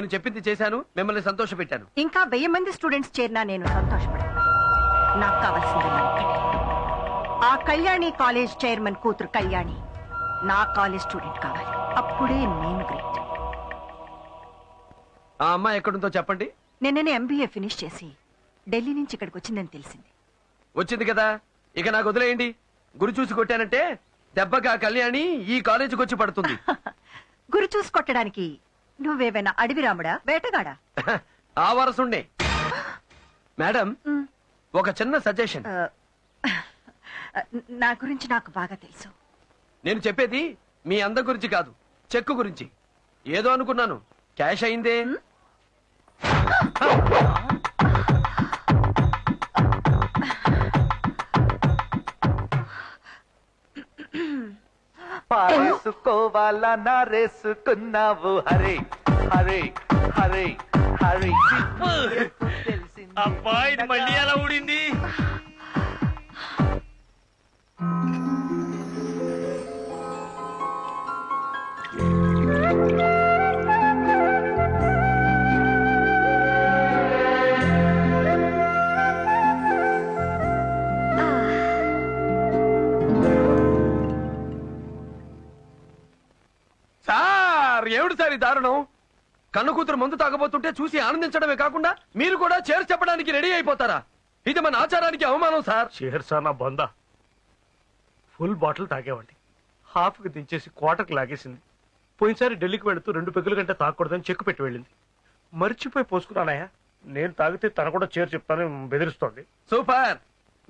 నేను చెప్పింది చేశాను మిమ్మల్ని సంతోష పెట్టాను ఇంకా వెయ్యి మంది స్టూడెంట్స్ చేరినా నేను సంతోషపడను. నాకు కావాల్సింది ఒక్కటే. ఆ కళ్యాణి కాలేజ్ చైర్మన్ కూతురు కళ్యాణి నా కాలేజ్ స్టూడెంట్ కావాలి. అప్పుడే నేను గ్రేట్. ఆ అమ్మాయి ఎక్కడుందో చెప్పండి. నిన్ననే ఎంబీఏ ఫినిష్ చేసి ఢిల్లీ నుంచి ఇక్కడికి వచ్చిందని తెలిసింది. వచ్చింది కదా? ఇక నాకు వదిలేయండి. గురి చూసి కొట్టానంటే దెబ్బగా కళ్యాణి ఈ కాలేజీకి వచ్చి పడుతుంది. గురి చూసి కొట్టడానికి నువ్వేమైనా అడవి రాముడా? వేటగాడా? ఆ వరసుండే మేడం ఒక చిన్న సజెషన్. నా గురించి నాకు బాగా తెలుసు. నేను చెప్పేది మీ అందం గురించి కాదు చెక్కు గురించి. ఏదో అనుకున్నాను. క్యాష్ అయిందే. పారేసుకోవాలా నారేసుకున్నావు హరే హరే హరే హరే. అబ్బా ఇది మళ్ళీ ఎలా ఊడింది? ఈ దారుణం. కన్ను కూతురు మందు తాగబోతుంటే చూసి ఆనందించడమే కాకుండా మీరు కూడా చేర్చి చెప్పడానికి రెడీ అయిపోతారా? ఇది మన ఆచారానికి అవమానం సార్. చేర్సానా బొంద. ఫుల్ బాటిల్ తాగేవాడి హాఫ్కి దించేసి క్వార్టర్కి లాగేసింది. పోయినసారి ఢిల్లీకి వెళుతూ రెండు పెగ్గుల కంటే తాగకూడదని చెక్కు పెట్టి వెళ్ళింది. మర్చిపోయి పోసుకున్నానయ్యా. నేను తాగితే తన కూడా చేరు చెప్తానని బెదిరిస్తోంది. సూపర్.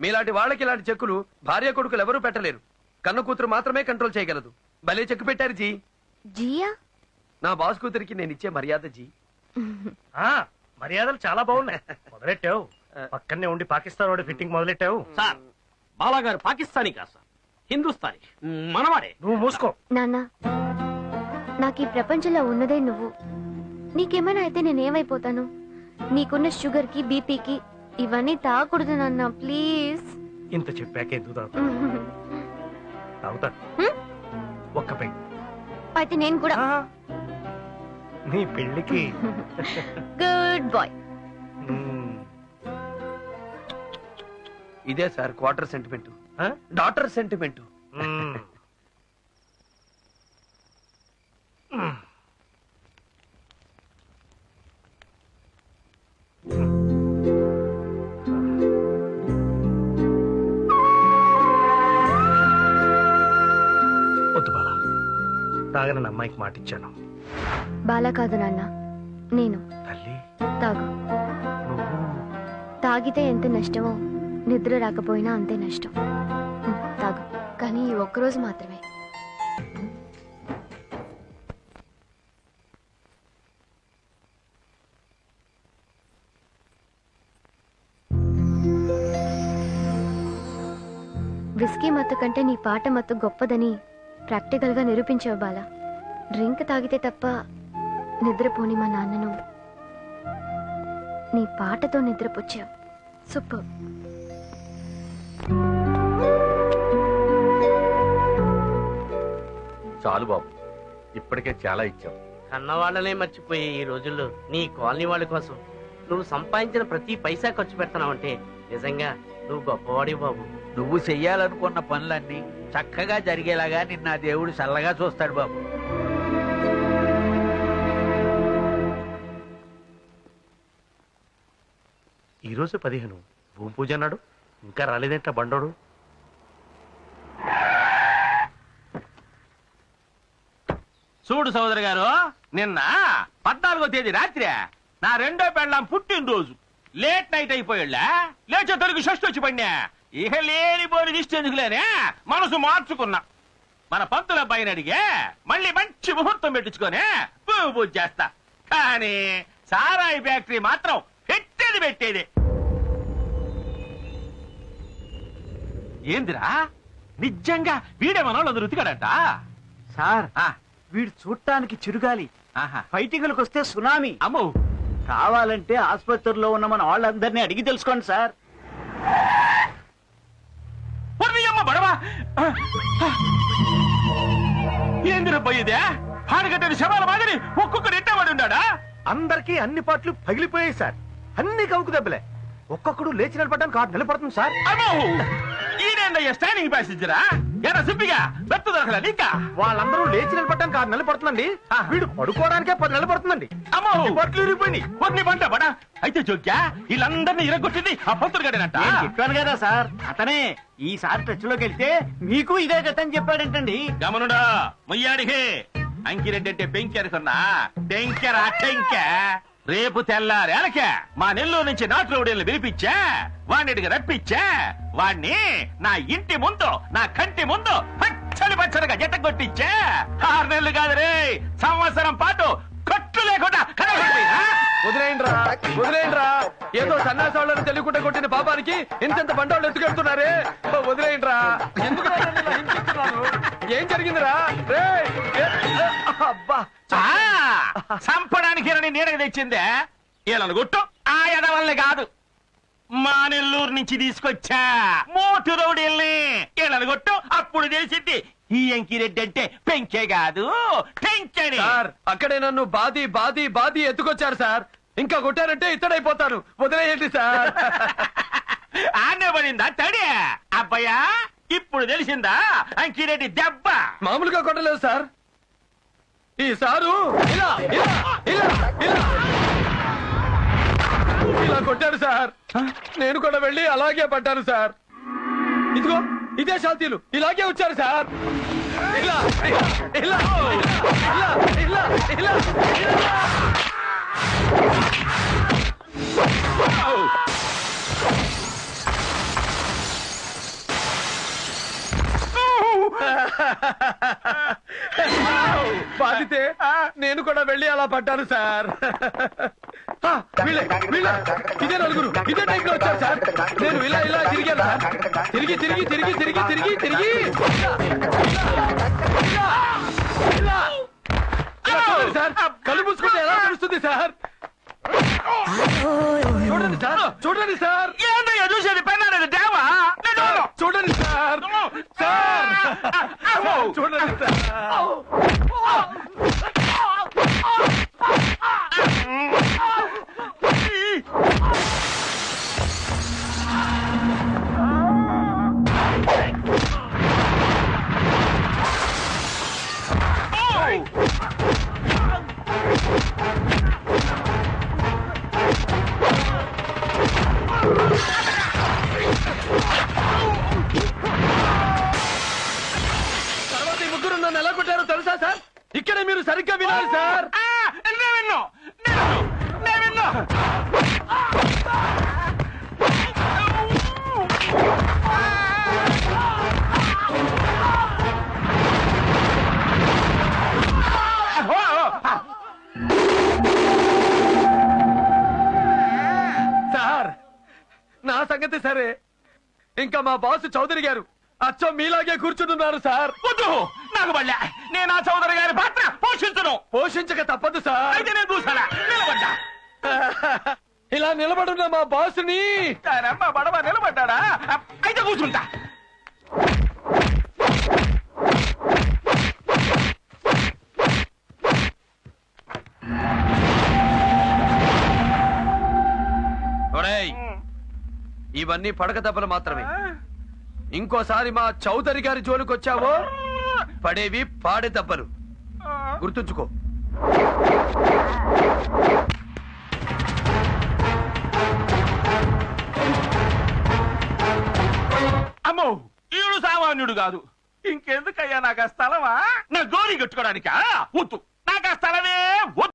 మీలాంటి వాళ్ళకి ఇలాంటి చెక్కులు భార్య కొడుకులు ఎవరూ పెట్టలేరు. కన్ను కూతురు మాత్రమే కంట్రోల్ చేయగలదు. భలే చెక్కు పెట్టారు జీ. జియా? నా బాస్ కూతురికి నేను ఇచ్చే మర్యాద జీ. ఆ మర్యాదలు చాలా బాగున్నాయి. మొదలెట్టావు? పక్కనే ఉండి పాకిస్తాన్ వాడి ఫిట్టింగ్ మొదలెట్టావు? సార్ బాలాగారు పాకిస్తానీ కాదు సార్ హిందుస్థానీ. మనవాడే. నువ్వు మూసుకో. నాన్న నాకు ఈ ప్రపంచంలో ఉన్నదే నువ్వు. నీకేమైనా అయితే నేనేమైపోతాను నీకున్న షుగర్కి బీపీకి ఇవన్నీ తాగకూడదు నాన్న ప్లీజ్. ఇంత చెప్పాక ఎందుకు తాగుతా? హ్మ్? ఒక్క పెగ్ అయితే నేను కూడా. ఆ, నీ పెళ్ళికి గుడ్ బాయ్. ఇదే sir quarter sentiment? Daughter sentiment. వద్దు బాలా తాగనని అమ్మాయికి మాట ఇచ్చాను బాలా కాదు నాన్న నేను. తల్లి. తాగు. తాగితే ఎంత నష్టమో నిద్ర రాకపోయినా అంతే నష్టం. తాగు. కానీ ఈ ఒక్కరోజు మాత్రమే. విస్కీ మత్తు కంటే నీ పాట మత్తు గొప్పదని ప్రాక్టికల్గా నిరూపించావు బాలా. డ్రింక్ తాగితే తప్ప నిద్రపోని మా నాన్నను. నీ పాటతో నిద్రపుచ్చావు. సూపర్. చాలు బాబు. ఇప్పటికే చాలా ఇచ్చాం. కన్నవాళ్ళనే మర్చిపోయే ఈ రోజుల్లో నీ కాలనీ వాళ్ళ కోసం నువ్వు సంపాదించిన ప్రతి పైసా ఖర్చు పెడతానంటే నిజంగా నువ్వు గొప్పవాడి బాబు. నువ్వు చెయ్యాలనుకున్న పనులన్నీ చక్కగా జరిగేలాగా నిన్న దేవుడు చల్లగా చూస్తాడు బాబు. ఈ రోజు పదిహేను. భూమి పూజ అన్నాడు. ఇంకా రాలేదేంట బండోడు? చూడు సోదరు గారు నిన్న పద్నాలుగో తేదీ రాత్రి నా రెండో పెళ్ళాం పుట్టినరోజు. లేట్ నైట్ అయిపోయాళ్ళా? లేచే తొలగి షష్టి వచ్చి పడినా ఇహ లేని పోని దిష్టి ఎందుకులేనే? మనసు మార్చుకున్నా. మన పంతుల పైన అడిగే మళ్ళీ మంచి ముహూర్తం పెట్టించుకొని భూమి పూజ చేస్తా. కానీ సారాయి ఫ్యాక్టరీ మాత్రం పెట్టేది పెట్టేది. ఏందిరా? నిజంగా వీడే మనోళ్ళు రుతికాడట సార్ ఆ, వీడు చూడటానికి చిరుగాలి. ఆహా. ఫైటింగ్లకు వస్తే సునామీ. అమ్మో. కావాలంటే ఆసుపత్రిలో ఉన్న మన వాళ్ళందరినీ అడిగి తెలుసుకోండి సార్. అమ్మ బడవా. ఏందిరా పోయేదే ఆడగట్టని శవాల మాదిరి ఒక్కొక్కడు ఎట్టబడి ఉన్నాడా? అందరికీ అన్ని పాటలు పగిలిపోయాయి సార్. అన్ని కవుకు దెబ్బలే. ఒక్కొక్కడు లేచి నిలబడడానికి ఆరు నిలబడుతుంది సార్. అమ్మో! ఈడేందయ్యా స్టాండింగ్ ప్యాసింజరా ఎరా సిప్పిగా బెత్తు దొరకలా నీకా? వాళ్ళందరూ లేచి నిలబడడానికి ఆరు నెలలు పడుతుందండి వీడు పడుకోవడానికే పది నెలలు పడుతుందండి అమ్మో బట్టలు ఇరిగిపోయినాయి. కొన్ని పంట పడా అయితే జోక్యా వీళ్ళందరినీ ఇరగొట్టింది ఆ పంతులు గడేనంట చెప్పాను కదా సార్ అతనే ఈసారి టచ్లోకి వెళ్తే మీకు ఇదే గతని చెప్పాడంటండి. గమనుడా మొయ్యాడికి. అంకిరెడ్డి అంటే పెంకి అనుకున్నా టెంకెరా టెంక. రేపు తెల్లారేలకే మా నెల్లూరు నుంచి నాటు రౌడీలను పిలిపించా వాడికి రప్పించా? వాణ్ణి నా ఇంటి ముందు నా కంటి ముందు పచ్చడి పచ్చడిగా జత కొట్టించా ఆరు నెలలు కాదు రే సంవత్సరం పాటు కట్టు లేకుండా వదిలేయండిరా వదిలేయండిరా. ఏదో సన్నాసాలను తెలియకుండా కొట్టిన పాపానికి ఇంతెంత బండోళ్ళు ఎత్తుకెళ్తున్నారే. వదిలేయండిరా. ఎందుకు? ఏం జరిగిందిరా? రే అబ్బా. ఈయనని నీడకి తెచ్చిందే? ఈయనను గుట్టు ఆ ఎదవల్ని కాదు. మా నెల్లూరు నుంచి తీసుకొచ్చా. మోటు రౌడీల్ని. ఈయనను కొట్టు. అప్పుడు తెలిసింది ఈ ఎంకిరెడ్డి అంటే పెంకే కాదు. పెంచని సార్ అక్కడే నన్ను బాది బాది బాది ఎత్తుకొచ్చారు సార్. ఇంకా కొట్టారంటే ఇత్తడైపోతాను వదిలేయండి సార్. ఆనే పడిందా తడి? అబ్బయ్యా ఇప్పుడు తెలిసిందా? అంకిరెడ్డి దెబ్బ. మామూలుగా కొట్టలేదు సార్. ఈ సారు ఇలా ఇలా ఇలా ఇలా. ఇలా కొట్టారు సార్. నేను కూడా వెళ్ళి అలాగే పడ్డాను సార్. ఇదిగో ఇదే శాంతిలు ఇలాగే వచ్చారు సార్. ఇలా ఇలా ఇలా ఇలా ఇలా ఇలా బాధితే నేను కూడా వెళ్ళి అలా పడ్డాను సార్. ఇదే నలుగురు. ఇదే టైప్లో వచ్చారు సార్. నేను ఇలా ఇలా తిరిగాను సార్. తిరిగి తిరిగి తిరిగి తిరిగి తిరిగి తిరిగి. సార్. కళ్ళు మూసుకుంటే ఎలా తెలుస్తుంది సార్? చూడండి సార్. చూడండి సార్. ఏందయ్యా చూసేది పెన్నాడు దేవా? చూడండి సార్. చూడండి సార్. ఇంకా మా బాస్ చౌదరి గారు. అచ్చం మీలాగే కూర్చుంటున్నారు సార్. వద్దు! నాకు బళ్ళ నేను ఆ చౌదరి గారి పాత్ర పోషించను. పోషించక తప్పదు సార్. అయితే నేను చూసాడా నిలబడ్డా? ఇలా నిలబడున్న మా బాసుని అమ్మ బడవ నిలబడ్డాడా? అయితే కూర్చుంటా. ఇవన్నీ పడక దెబ్బలు మాత్రమే. ఇంకోసారి మా చౌదరి గారి జోలికి వచ్చావో పడేవి పాడే దెబ్బలు. గుర్తుంచుకో. అమ్మో ఈడు సామాన్యుడు కాదు. ఇంకెందుకయ్యా నాకు ఆ స్థలమా? నా గోరి కట్టుకోవడానికా వద్దు. నాకు ఆ స్థలమే వద్దు.